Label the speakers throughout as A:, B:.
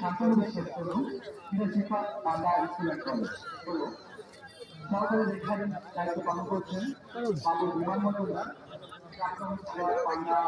A: শান্তনু শেষ করুন চিরশিক্ষা বাংলা স্কুল অ্যান্ড কলেজ হলো সরকারি দায়িত্ব পালন করছেন বাবুর বিমানবন্দর বাংলা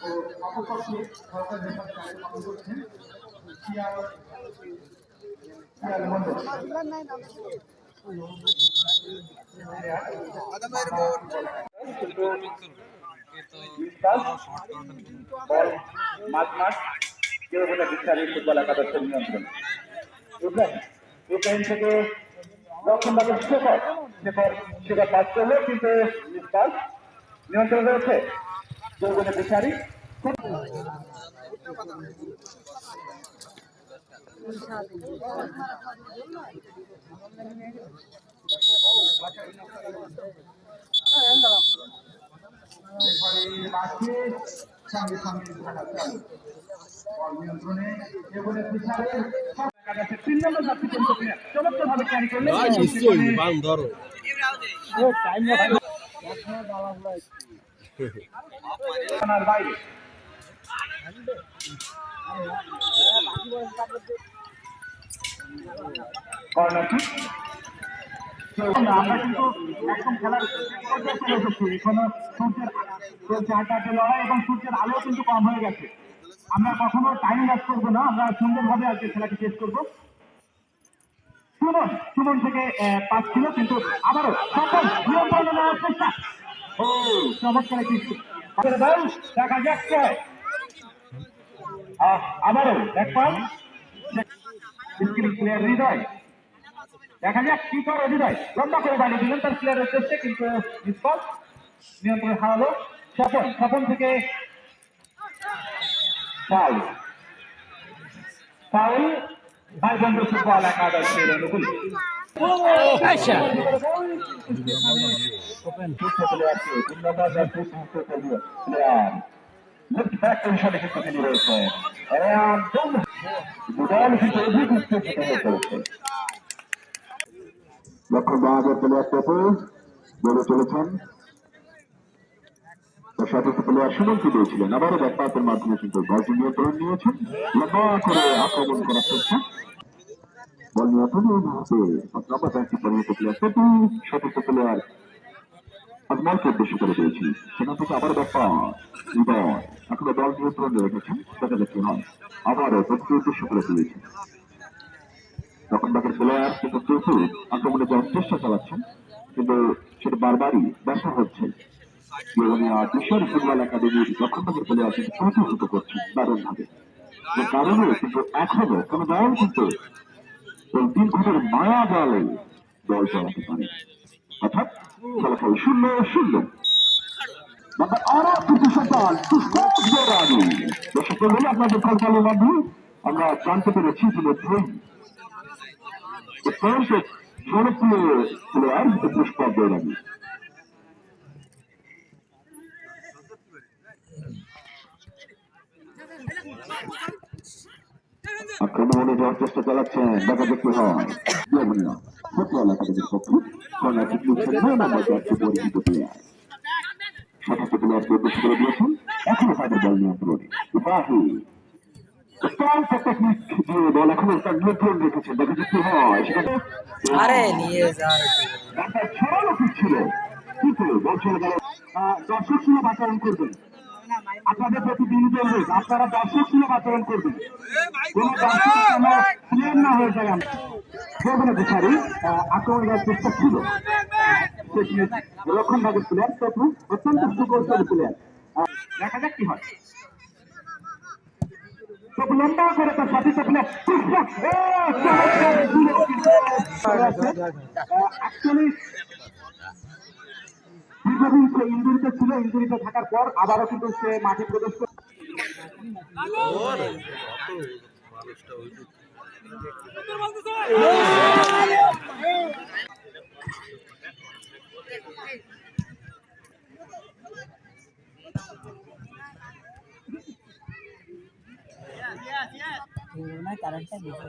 A: ও অপরপক্ষে সরকারি নির্ধারণ দায়িত্ব পালন করছেন সিয়ার সিয়ার মন্ডল মাঝ মাঠ কেউ বলে বিচারী ফুটবল একাদশের নিয়ন্ত্রণ। বুঝলেন? ইউক্রেন থেকে দক্ষিণবাগের শেখর শেখর শেখর পাস করল কিন্তু পাস নিয়ন্ত্রণ রয়েছে কেউ বলে বিচারী মাঠে সঙ্গে সঙ্গে নিয়ন্ত্রণে কেউ বলে বিচারী সব একাদশে তিন নম্বর যাত্রী কিন্তু চমৎকারভাবে ক্যারি আমরা কিন্তু একদম খেলার এখনও সূর্যের আলো কিন্তু কম হয়ে গেছে। আমরা কখনো টাইম লস করব না, আমরা সুন্দরভাবে আজকে খেলাটি শেষ করব। সুমন সুমন থেকে পাস ছিল কিন্তু আবারও সফল নিয়ন্ত্রণ নেওয়ার চেষ্টা। ও চমৎকার একটি দেখা প্লেয়ার হৃদয়। দেখা যাক কি করে হৃদয়। লম্বা করে বাড়ি দিলেন তার প্লেয়ারের চেষ্টা, কিন্তু নিষ্ফল নিয়ন্ত্রণ হারালো। স্বপন স্বপন থেকে ফাউল ফাউল ভাই বন্ধু ফুটবল একাদশের অনুকূল। সুস্থ প্লেয়ার কে উন্নত জাতীয় সুস্থ প্লেয়ার। লেফট ব্যাক পজিশনে কিন্তু তিনি রয়েছেন একদম দুদল কিন্তু অভিযুক্ত হতে হয়ে চলেছে লক্ষ্য বাহাদুর প্লেয়ার পেপে বলে চলেছেন তার সাথে প্লেয়ার সুমনকে দিয়েছিলেন আবারও ব্যাপারের মাধ্যমে কিন্তু বলটি নিয়ন্ত্রণ নিয়েছেন। লম্বা করে আক্রমণ করার চেষ্টা। বল নিয়ন্ত্রণ এই মুহূর্তে সতর্ক প্লেয়ার আজমালকে উদ্দেশ্য করে দিয়েছি সেখান থেকে আবার হৃদয় এখনও দল নিয়ন্ত্রণে রেখেছেন। দেখা যাচ্ছে নয় আবারও প্রতিটি উদ্দেশ্য করে দিয়েছি বাকি প্লেয়ার কিন্তু আক্রমণে যাওয়ার চেষ্টা চালাচ্ছেন। কিন্তু সেটা বারবারই ব্যর্থ হচ্ছে। কেউনিয়া কিশোর ফুটবল একাডেমির লক্ষণবাগের প্লেয়ার কিন্তু প্রতিহত করছেন দারুণ ভাবে যে কারণে কিন্তু এখনও কোন দল কিন্তু তিন ঘটের মায়া দলে দল চালাতে পারে। অর্থাৎ ফলাফল শূন্য শূন্য। বৈরাগী। আক্রমণে যাওয়ার চেষ্টা চালাচ্ছেন দেখা দেখতে হয় যমুনা ফুটবল একাডেমির পক্ষে কর্নার কিক নিচ্ছেন নয় নম্বর যাচ্ছে পরিচিত প্লেয়ার সতর্ক প্লেয়ারকে উদ্দেশ্য করে দিয়েছেন। এখনও তাদের বল নিয়ন্ত্রণে। ইবাহি স্ট্রং টেকনিক দিয়ে বল এখনও তার নিয়ন্ত্রণ রেখেছেন। দেখা দেখতে হয় সেখানে
B: আরে নিয়ে যা
A: ছড়ানো পিচ ছিল। কিন্তু দর্শক সুলভ আচরণ করবেন। আপনাদের প্রতি বিনীত অনুরোধ আপনারা দর্শক সুলভ আচরণ করবেন কোন দর্শক যেন না হয়ে যায় আমরা সেগুলো বিচারি আক্রমণ করার চেষ্টা ছিল রক্ষণ ভাগের প্লেয়ার তথা অত্যন্ত সুকৌশলী প্লেয়ার দেখা যাক কি হয় লম্বা করে তার সাথে সাথে অ্যাকচুয়ালি দীর্ঘদিন সে ইঞ্জুরিতে ছিল ইঞ্জুরিতে থাকার পর আবারও কিন্তু সে মাঠে প্রবেশ করে
B: কারেন্টটা দিছে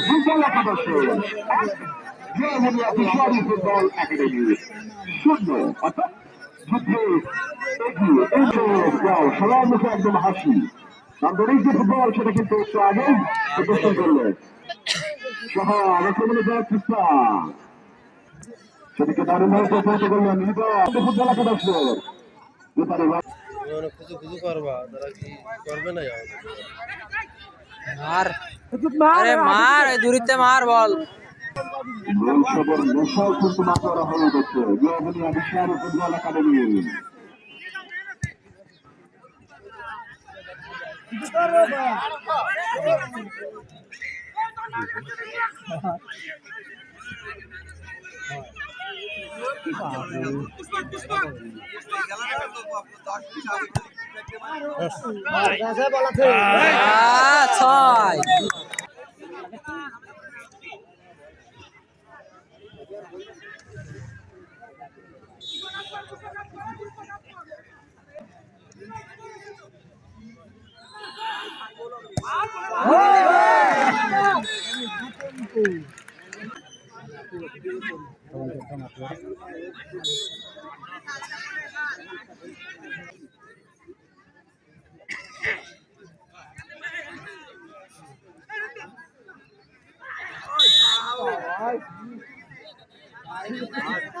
A: ফুটবল একাদশ একাডেমি শূন্য অর্থাৎ যুদ্ধে এগিয়ে সবার মুখে একদম হাসি নান্দনিক যে ফুটবল সেটা কিন্তু একটু আগেই প্রদর্শন করলেন সহ আলোচনা যাওয়ার চেষ্টা প্রচারিত করলেন ফুটবল একাদশের
C: মানে খুঁজে খুঁজে করবা তারা কি করবে না যাও?
B: মার। আরে মার ওই দূরিতে মার বল।
A: মৌসুমের নেশাও কিন্তু মাত্রা